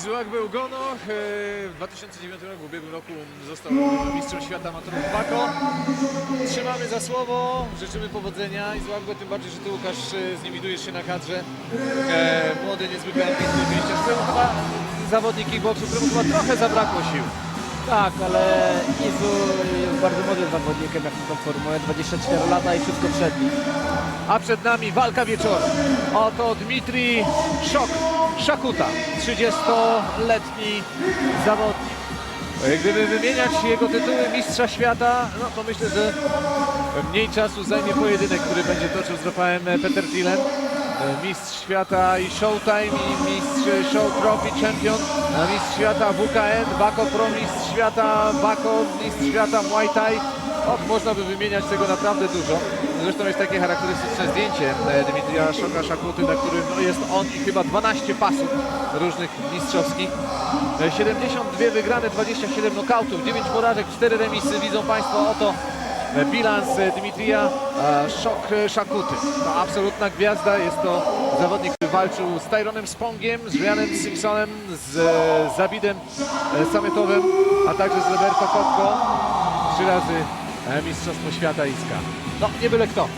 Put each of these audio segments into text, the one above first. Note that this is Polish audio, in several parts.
Izuak był Gonoch. e, W 2009 roku, w ubiegłym roku został mistrzem świata amatorów Bako. Trzymamy za słowo, życzymy powodzenia Izuaku, tym bardziej, że ty Łukasz e, z nim widujesz się na kadrze. E, młody, niezwykle ambitny pięściarz, któremu chyba zawodnik kickboxu, któremu chyba trochę zabrakło sił. Tak, ale Izu jest bardzo młodym zawodnikiem jak na tą formułę, 24 lata i wszystko przed nim. A przed nami walka wieczoru. Oto Dmitrij Szok Szakuta, 30-letni zawodnik. E, Gdyby wymieniać jego tytuły mistrza świata, no to myślę, że mniej czasu zajmie pojedynek, który będzie toczył z Rafałem Peter Thielem. E, Mistrz świata i Showtime i mistrz Show Trophy Champion, a mistrz świata WKN, Bako Pro, mistrz świata Bako, mistrz świata Muay Thai. Och, można by wymieniać tego naprawdę dużo. Zresztą jest takie charakterystyczne zdjęcie e, Dmitrija Szoka Szakuty, na którym no, jest on i chyba 12 pasów różnych mistrzowskich. E, 72 wygrane, 27 nokautów, 9 porażek, 4 remisy. Widzą Państwo oto e, bilans e, Dmitrija e, Szok e, Szakuty. To absolutna gwiazda, jest to zawodnik, który walczył z Tyronem Spongiem, z Ryanem Simpsonem, z e, Zabidem e, Sametowem, a także z Roberto Kotko. Trzy razy e, Mistrzostwo Świata Iska. No, nie byle kto.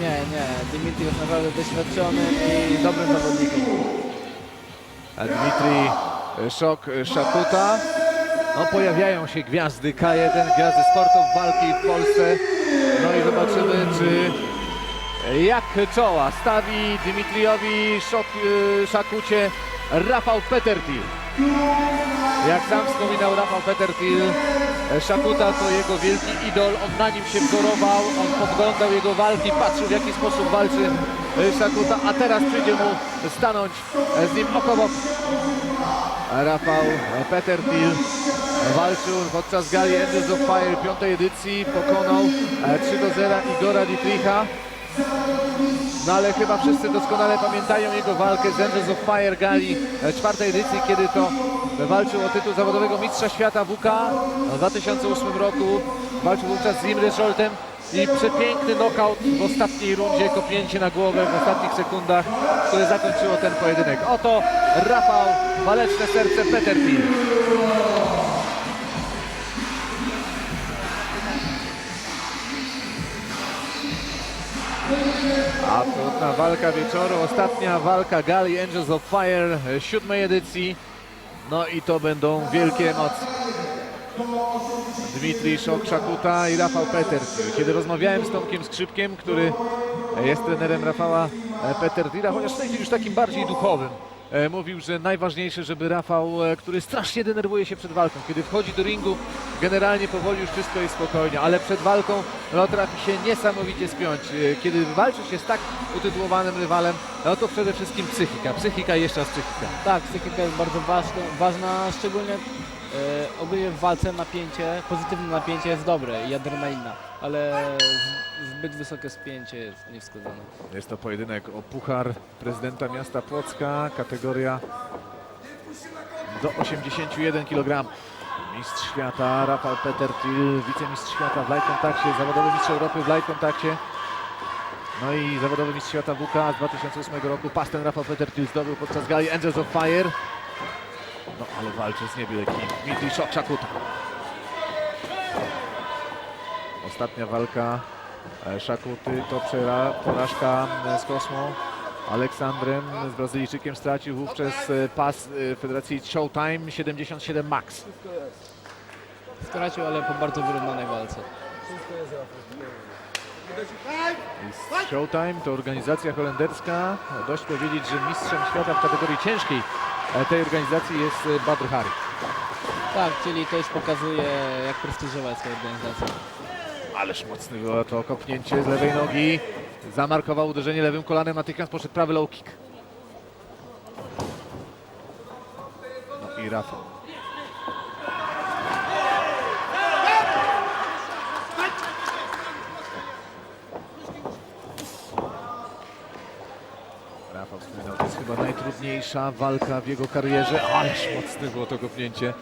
Nie, nie, Dimitri jest naprawdę doświadczonym i dobrym zawodnikiem. A e, Szok e, Szakuta. No, pojawiają się gwiazdy K1, gwiazdy sportów walki w Polsce. No i zobaczymy, czy e, jak czoła stawi Dmitrijowi Szok, e, Szakucie Rafał Petertil. Jak sam wspominał Rafał Petertil, e, Szakuta to jego wielki idol, on na nim się wzorował, on podglądał jego walki, patrzył w jaki sposób walczy e, Szakuta, a teraz przyjdzie mu stanąć e, z nim oko w oko. Rafał Petertil walczył podczas gali Angels of Fire piątej edycji, pokonał e, 3 do 0 Igora Dietricha. No ale chyba wszyscy doskonale pamiętają jego walkę z Angels of Fire gali e, czwartej edycji, kiedy to walczył o tytuł zawodowego mistrza świata WK w 2008 roku. Walczył wówczas z Imre Scholtem i przepiękny knockout w ostatniej rundzie, kopnięcie na głowę w ostatnich sekundach, które zakończyło ten pojedynek. Oto Rafał, waleczne serce Peterpil. Absolutna walka wieczoru, ostatnia walka gali Angels of Fire e, siódmej edycji. No i to będą wielkie emocje. Dmitrij Szok-Szakuta i Rafał Petertil. Kiedy rozmawiałem z Tomkiem Skrzypkiem, który jest trenerem Rafała e, Petertila, chociaż w tej chwili już takim bardziej duchowym, mówił, że najważniejsze, żeby Rafał, e, który strasznie denerwuje się przed walką, kiedy wchodzi do ringu, generalnie powoli już wszystko jest spokojnie, ale przed walką no, trafi się niesamowicie spiąć. E, Kiedy walczy się z tak utytułowanym rywalem, no to przede wszystkim psychika. Psychika jeszcze raz psychika. Tak, psychika jest bardzo ważna, ważna szczególnie e, ogólnie w walce napięcie, pozytywne napięcie jest dobre i adrenalina, ale zbyt wysokie spięcie jest niewskazane. Jest to pojedynek o puchar prezydenta miasta Płocka, kategoria do 81 kg. Mistrz świata Rafał Petertil, wicemistrz świata w light kontakcie, zawodowy mistrz Europy w light kontakcie. No i zawodowy mistrz świata WK z 2008 roku. Pas ten Rafał Petertil zdobył podczas gali Angels of Fire. No ale walczy z niebyle kim. Dmitrij Szok-Szakuta. Ostatnia walka e, Szakuty to porażka e, z Kosmą. Aleksandrem z Brazylijczykiem stracił wówczas e, pas Federacji Showtime 77 Max. Stracił, ale po bardzo wyrównanej walce. Showtime to organizacja holenderska. Dość powiedzieć, że mistrzem świata w kategorii ciężkiej tej organizacji jest e, Badr Hari. Tak, czyli to już pokazuje jak prestiżowa jest ta organizacja. Ależ mocne było to kopnięcie z lewej nogi. Zamarkował uderzenie lewym kolanem, natychmiast poszedł prawy low kick. No i Rafał. Rafał wspominał, to jest chyba najtrudniejsza walka w jego karierze. Ależ mocne było to kopnięcie.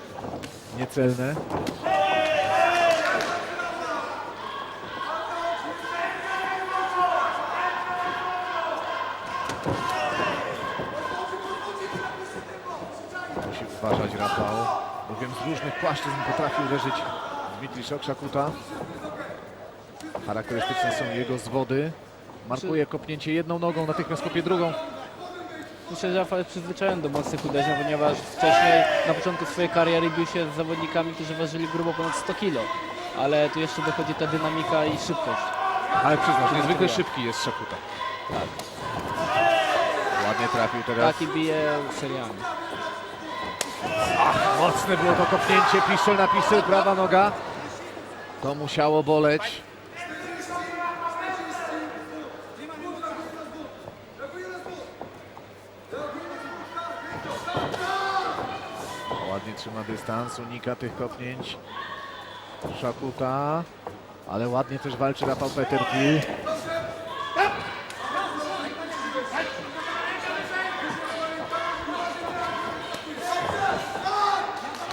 Niecelne. Musi rozważać Rafał. Bowiem z różnych płaszczyzn potrafi uderzyć Dmitrij Szakuta. Charakterystyczne są jego zwody. Markuje kopnięcie jedną nogą, natychmiast kopie drugą. Myślę, że Rafał jest przyzwyczajony do mocnych uderzeń, ponieważ wcześniej na początku swojej kariery bił się z zawodnikami, którzy ważyli grubo ponad 100 kg. Ale tu jeszcze dochodzi ta dynamika i szybkość. Ale przyznasz, niezwykle szybki jest Szakuta. Tak. Ładnie trafił teraz. Tak i bije seriami. Mocne było to kopnięcie, piszczel na piszczel, prawa noga. To musiało boleć. Ładnie trzyma dystans, unika tych kopnięć. Szakuta, ale ładnie też walczy Rafał Peterki.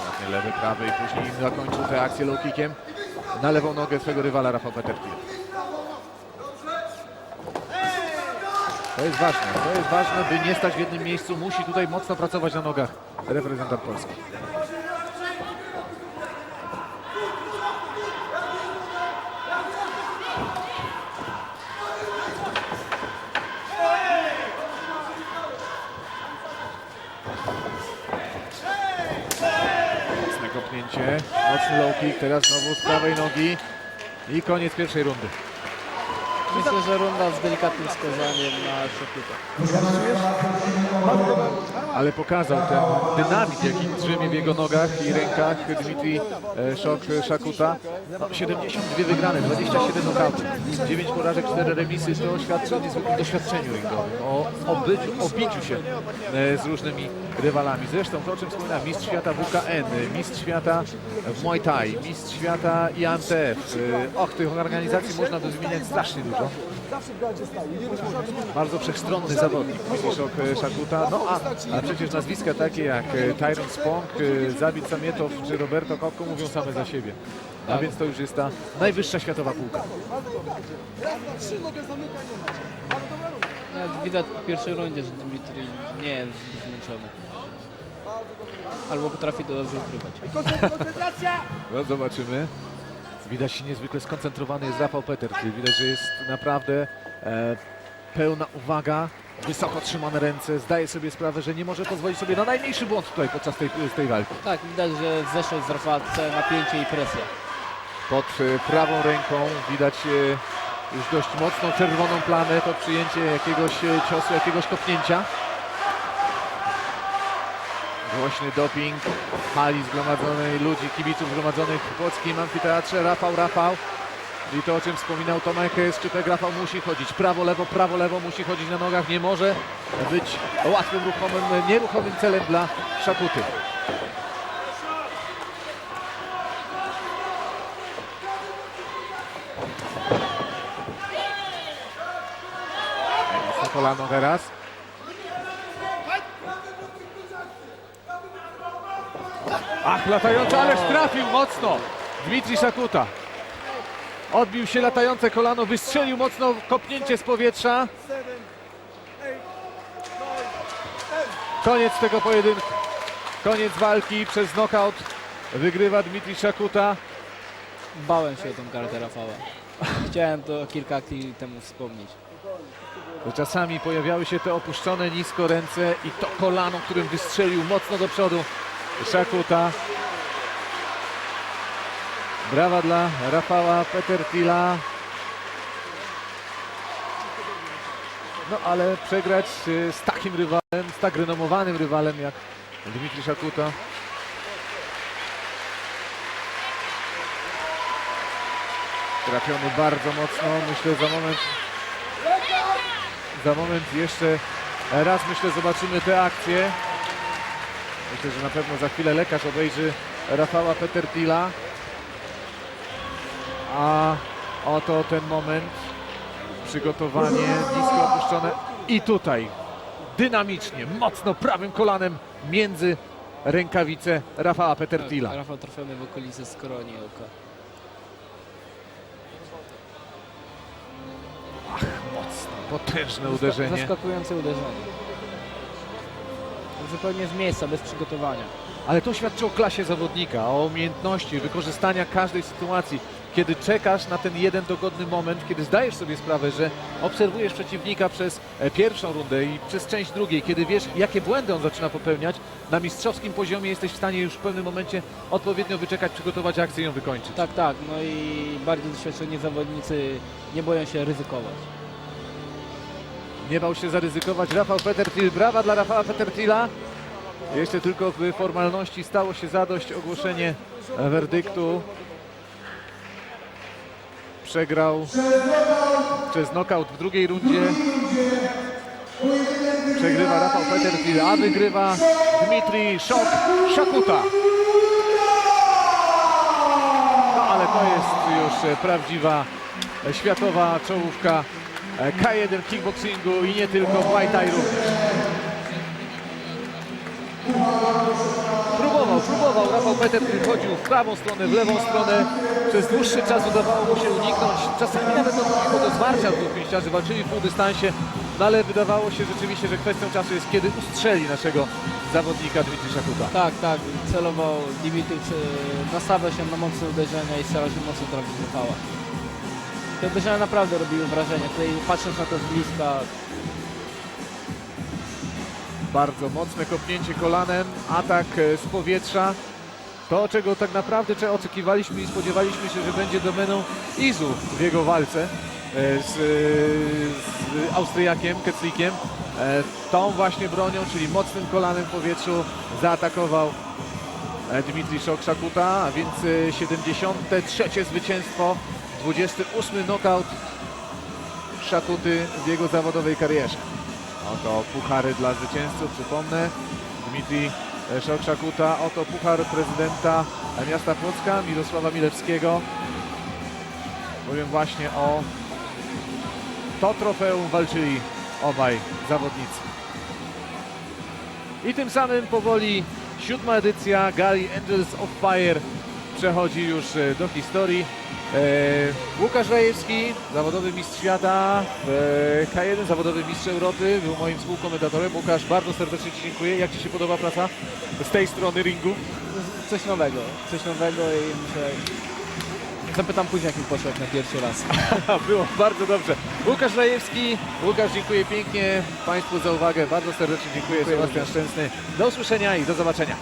Ładnie lewy, prawy i później zakończył tę akcję low kickiem na lewą nogę swego rywala Rafał Peterki. To jest ważne, to jest ważne, by nie stać w jednym miejscu. Musi tutaj mocno pracować na nogach reprezentant Polski. Mocne kopnięcie, mocny low kick, teraz znowu z prawej nogi i koniec pierwszej rundy. Myślę, że runda z delikatnym wskazaniem na Szakuta. ale pokazał ten dynamit, jaki drzemie w jego nogach i rękach Dmitrij e, Szok Szakuta. No, 72 wygrane, 27 nokautów, 9 porażek, 4 remisy. To świadczy o niezwykłym doświadczeniu ringowym, o obyciu, o biciu się e, z różnymi rywalami. Zresztą to, o czym wspominałem, mistrz świata WKN, mistrz świata w Muay Thai, mistrz świata IAMTF. E, Och, tych organizacji można wymieniać strasznie dużo. Bardzo wszechstronny zawodnik, Dmitrij Szok e, Szakuta. No a, a przecież nazwiska takie jak e, Tyron Spong, e, Zabit Samietow czy Roberto Kopko mówią same za siebie. A więc to już jest ta najwyższa światowa półka. Nawet widać po pierwszej rundzie, że Dmitrij nie jest zmęczony. Albo potrafi to dobrze ukrywać. No zobaczymy. Widać niezwykle skoncentrowany jest Rafał Peterki. Widać, że jest naprawdę e, pełna uwaga, wysoko trzymane ręce. Zdaje sobie sprawę, że nie może pozwolić sobie na najmniejszy błąd tutaj podczas tej, tej walki. Tak, widać, że zeszło z Rafalce napięcie i presja. Pod e, prawą ręką widać e, już dość mocną czerwoną plamę, to przyjęcie jakiegoś e, ciosu, jakiegoś kopnięcia. Głośny doping, hali zgromadzonej ludzi, kibiców zgromadzonych w Płockim Amfiteatrze. Rafał, Rafał. I to, o czym wspominał Tomek Szczypek, Rafał musi chodzić prawo, lewo, prawo, lewo, musi chodzić na nogach. Nie może być łatwym, ruchomym, nieruchomym celem dla Szakuty. Kolano teraz. Ach, latający, ależ trafił mocno. Dmitrij Szakuta. Odbił się latające kolano, wystrzelił mocno kopnięcie z powietrza. Koniec tego pojedynku. Koniec walki przez knockout. Wygrywa Dmitrij Szakuta. Bałem się o tą kartę Rafała. Chciałem to kilka akcji temu wspomnieć. Bo Czasami pojawiały się te opuszczone nisko ręce i to kolano, którym wystrzelił mocno do przodu Szakuta. Brawa dla Rafała Petertila. No ale przegrać y, z takim rywalem, z tak renomowanym rywalem jak Dmitrij Szakuta. Trafiony bardzo mocno, myślę za moment za moment jeszcze raz myślę zobaczymy te akcje. Myślę, że na pewno za chwilę lekarz obejrzy Rafała Petertila. A oto ten moment. Przygotowanie nisko opuszczone. I tutaj dynamicznie, mocno prawym kolanem między rękawice Rafała Petertila. Tak, Rafał trafiony w okolice skroni oka. Mocno, potężne uderzenie. Zaskakujące uderzenie. Zupełnie z miejsca, bez przygotowania. Ale to świadczy o klasie zawodnika, o umiejętności wykorzystania każdej sytuacji. Kiedy czekasz na ten jeden dogodny moment, kiedy zdajesz sobie sprawę, że obserwujesz przeciwnika przez e, pierwszą rundę i przez część drugiej, kiedy wiesz, jakie błędy on zaczyna popełniać, na mistrzowskim poziomie jesteś w stanie już w pewnym momencie odpowiednio wyczekać, przygotować akcję i ją wykończyć. Tak, tak, no i bardziej doświadczeni zawodnicy nie boją się ryzykować. Nie bał się zaryzykować Rafał Petertil. Brawa dla Rafała Petertila. Jeszcze tylko w formalności stało się zadość ogłoszenie werdyktu. Przegrał przez knockout w drugiej rundzie. Przegrywa Rafał Petertil, a wygrywa Dmitrij Szok Szakuta. No ale to jest już prawdziwa światowa czołówka K1 kickboxingu i nie tylko w Muay Thai również. Próbował, próbował. Rafał Peter chodził w prawą stronę, w lewą stronę. Przez dłuższy czas udawało mu się uniknąć. Czasami nawet dochodziło do zwarcia dwóch pięściarzy. Walczyli w półdystansie, no ale wydawało się rzeczywiście, że kwestią czasu jest kiedy ustrzeli naszego zawodnika Dmitry Szakuta. Tak, tak, celował Dimitris, e, nastawiał się na mocne uderzenia i starał się mocno trafić Rafała. Te uderzenia naprawdę robiły wrażenie, tutaj patrząc na to z bliska, Bardzo mocne kopnięcie kolanem, atak e, z powietrza. To, czego tak naprawdę cze- oczekiwaliśmy i spodziewaliśmy się, że będzie domeną Izu w jego walce e, z, z Austriakiem, Keclikiem. E, Tą właśnie bronią, czyli mocnym kolanem w powietrzu zaatakował e, Dmitrij Szok-Szakuta, a więc e, 73. zwycięstwo, 28 knockout Szakuty w jego zawodowej karierze. Oto puchary dla zwycięzców, przypomnę. Dmitrij e, Szok-Szakuta, oto puchar prezydenta e, miasta Płocka, Mirosława Milewskiego. Powiem właśnie o to trofeum walczyli obaj zawodnicy. I tym samym powoli siódma edycja Gali Angels of Fire przechodzi już e, do historii. E, Łukasz Rajewski, zawodowy mistrz świata w e, K1, zawodowy mistrz Europy, był moim współkomentatorem. Łukasz, bardzo serdecznie Ci dziękuję. Jak Ci się podoba praca z tej strony ringu? coś nowego, coś nowego i myślę, zapytam później jak mi poszło jak na pierwszy raz. Było bardzo dobrze. Łukasz Rajewski, Łukasz, dziękuję pięknie Państwu za uwagę. Bardzo serdecznie dziękuję. Dziękuję Sebastian. Szczęsny. Do usłyszenia i do zobaczenia.